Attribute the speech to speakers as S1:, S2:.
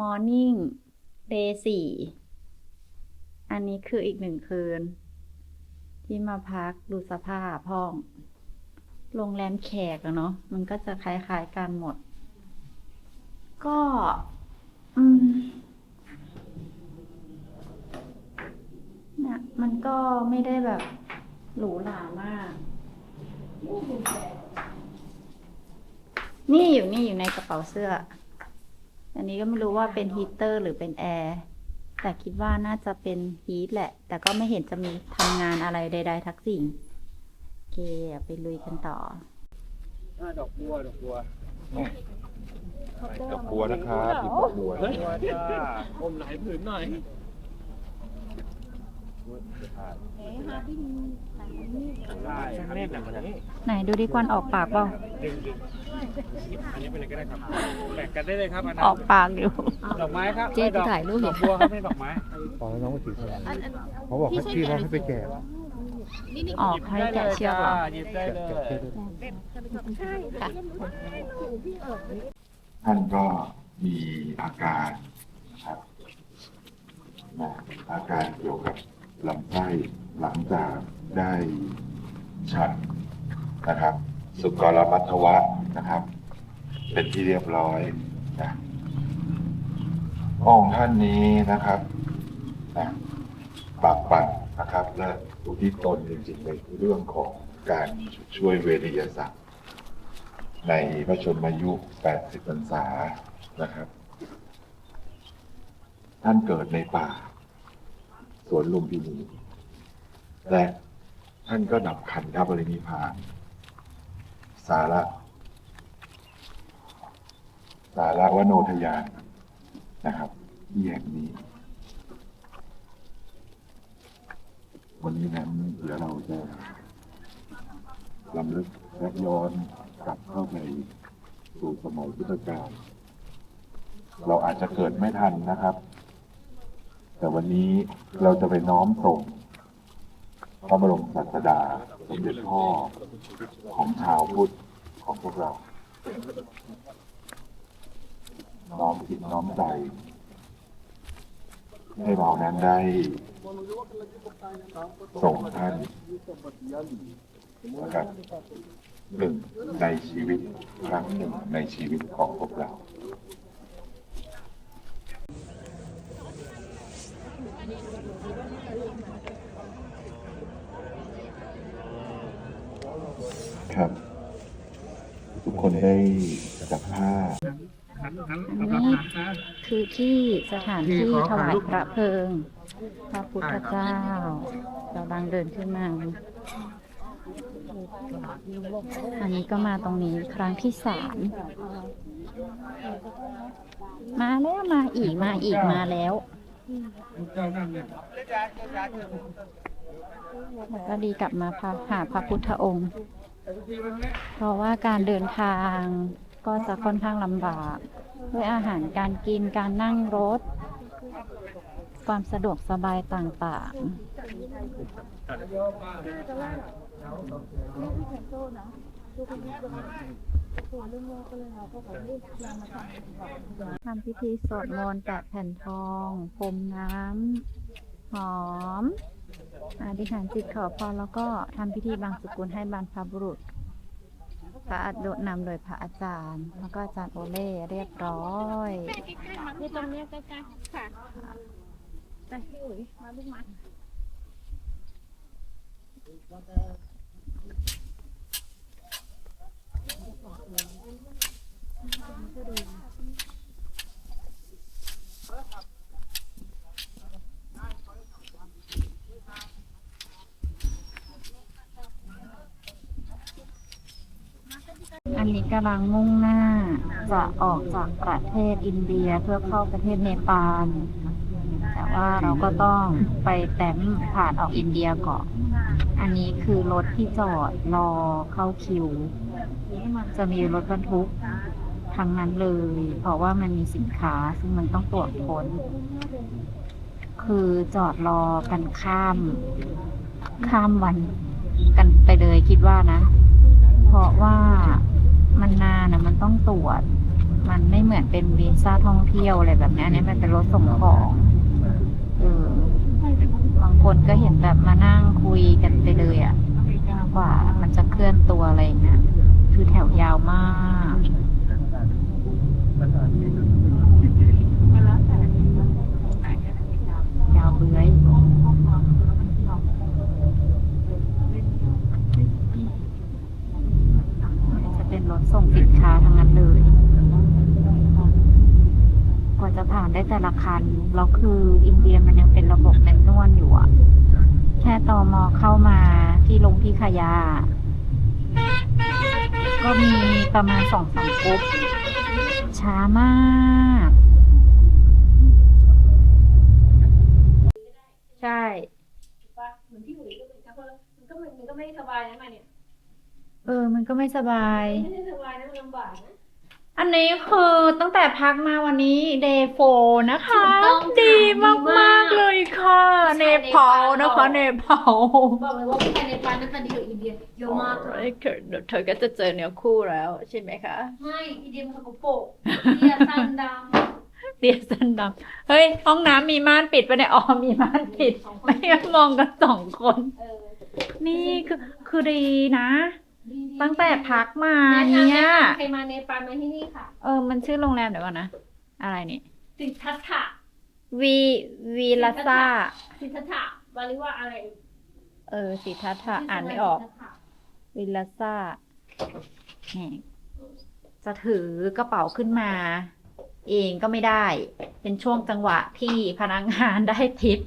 S1: Morning Day สี่อันนี้คืออีกหนึ่งคืน ที่มาพักดูสภาพห้อง โรงแรมแขกอะเนาะมันก็จะคล้ายๆกันหมด ก็อืมนะมันก็ไม่ได้แบบหรูหรามาก นี่อยู่นี่อยู่ในกระเป๋าเสื้อ อันนี้ก็ไม่รู้ว่าเป็นฮีตเตอร์หรือเป็นแอร์แต่คิดว่าน่าจะเป็นฮีทแหละ แต่ก็ไม่เห็นจะมีทำงานอะไรใด ๆ ทักสิ่งโอเคเอาไปลุยกันต่อ
S2: อ่าดอกบัวดอกบัว
S3: ดอกบัวนะครับหยิบดอกบัว
S2: เฮ้ยจ้าอมหลายผืนหน่อย ได้ครับนี่แบบนี้
S1: ไหนดูดิควันออกปากเปล่า
S2: ดึงดึงอันนี้เป็นอะไรก็ได้ครับแบ่งกันได้เลยครับอันนั้น
S1: ออกปากอยู่
S2: ดอกไม้ครับ
S1: เจ๊
S2: ไม่ดอก
S1: ถ่ายรูป
S2: ด
S1: เหรอ
S2: อกบัวครับไม่ดอกไม้
S3: ขอให้น้องมาถือก่อนเขาบอกให้พี่เขาให้ไปแจก
S1: ออกให้แกะเชือกเหรอ
S2: หยิบได้เลย
S3: แจกเชือกด้วย
S4: ท่านก็มีอาการนะครับนะอาการเกี่ยวกับ ลำไส้หลังจากได้ฉันนะครับ สุกรมัทวะนะครับ เป็นที่เรียบร้อยนะองค์ท่านนี้นะครับนะปากปัดนะครับและอุทิศตนจริงๆในเรื่องของการช่วยเวริยศักดิ์ในพระชนมายุ 80พรรษานะครับ ท่านเกิดในป่า สวนลุมพินีและท่านก็ดับขันธปรินิพพาน สาระ สาระวโนทยานนะครับที่แห่งนี้ วันนี้นั้นเดี๋ยวเราจะลำลึกและย้อนกลับเข้าไปสู่สมัยพุทธกาลเราอาจจะเกิดไม่ทันนะครับ แต่วันนี้เราจะไปน้อมส่งพระบรมศาสดาสมเด็จพ่อของชาวพุทธของพวกเรา น้อมจิตน้อมใจ ให้เรานั้นได้ส่งท่านนะครับหนึ่งในชีวิตครั้งหนึ่งในชีวิตของพวกเรา ครับ ทุก คนได้จับผ้าพ
S2: หันหัน
S1: อัน
S2: เอา
S1: นี้
S2: คื
S1: อที่สถานที่ถวายพระเพลิงพระพุทธเจ้าเราดังเดินขึ้นมา อันนี้ก็มาตรงนี้ครั้งที่สามมาแล้วมาอีกมาอีกมาแล้ว
S2: เจ้านั่นเนี่ย
S1: แล้วก็ดีกลับมาพระหาพระพุทธองค์ เพราะว่าการเดินทางก็จะค่อนข้างลำบาก ด้วยอาหารการกินการนั่งรถ ความสะดวกสบายต่างๆทำพิธีสวดมนต์แปะแผ่นทองพรมน้ำ หอม อธิษฐานจิตขอพรแล้วก็ทำพิธีบางสกุลให้บรรพบุรุษ พระอัดโดนำโดยพระอาจารย์ แล้วก็อาจารย์โอเล่เรียบร้อย
S5: นี่ตรงนี้ใกล้ๆค่ะไปพี่อุ๋ยมาลูกมา
S1: นี้กำลังมุ่งหน้า จะออกจากประเทศอินเดียเพื่อเข้าประเทศเนปาล แต่ว่าเราก็ต้องไปแต้มผ่านออกอินเดียก่อน อันนี้คือรถที่จอดรอเข้าคิว จะมีรถบรรทุกทั้งนั้นเลย เพราะว่ามันมีสินค้าซึ่งมันต้องตรวจค้น คือจอดรอกันข้าม ข้ามวันกันไปเลยคิดว่านะ เพราะว่ามันนานนะมัน ต้องตรวจ มันไม่เหมือนเป็นวีซ่าท่องเที่ยวอะไรแบบเนี้ยอันนี้มันเป็นรถส่งของเออบางคนก็เห็นแบบมานั่งคุยกันไปเลยอะกว่ามันจะเคลื่อนตัวอะไรอย่างเงี้ยคือแถวยาวมาก ยาวเบื้อยจะเป็นรถส่งสินค้าทั้งนั้นเลย กว่าจะผ่านได้ แต่ละคันแล้วคืออินเดียมันยังเป็นระบบแมนนวลอยู่อะแค่ตอมอเข้ามาที่ลงที่ขยา ก็มีประมาณสองสามกรุ๊ปช้ามาก ใช่
S5: ว่าเหมือนพี่อุ๋ยก็เหมือนกันเพราะมันก็มันก็ไม่สบายนะมาเนี่ย
S1: เออ มันก็ไม่สบาย
S5: ไม่ได้สบายนะมันลำบากนะ
S1: อันนี้คือตั้งแต่พักมาวันนี้ day 4นะคะ
S5: ถูกต้องค่ะ
S1: ดีมาก
S5: ดีมามา
S1: กกเลยค่ะ
S5: ผู้
S1: เน
S5: ชาย
S1: ปาล
S5: เนปาล
S1: นะคะเนปาล
S5: บอกเลยว่าผู้ชายในปานหน้าตาดีกว่าอินเดียเยอะมากเลย
S1: เดี๋ยวเธอก็จะเจอเนื้อคู่แล้วใช่ไหมคะ
S5: ไม่อินเดียมันสกปรกอินเดียสันดำ
S1: เดียสันดำเฮ้ย ห้องน้ำมีม่านปิดปะเนี่ยอ๋อมีม่านปิด
S5: สองคน
S1: ไม่งั้นมองกันสองคน
S5: เออ
S1: นี่คือคือดีนะ
S5: ดีๆ
S1: ตั้งแต่พักมา
S5: แนะนำ
S1: เนี่ย
S5: แนะนำใครมาในปานมาที่นี่ค่ะ
S1: เออ มันชื่อโรงแรมเดี๋ยวก่อนนะ อะไรนี่
S5: สิทธัตถะ
S1: วีวีลาซ่า
S5: สิทธัตถะวาริว่าอะไร
S1: เออสิทัศน์อ่านไม่ออก
S5: สิทธัตถะ
S1: วิลาซ่าแหมจะถือกระเป๋าขึ้นมา เองก็ไม่ได้ เป็นช่วงจังหวะที่พนักงานได้ทิป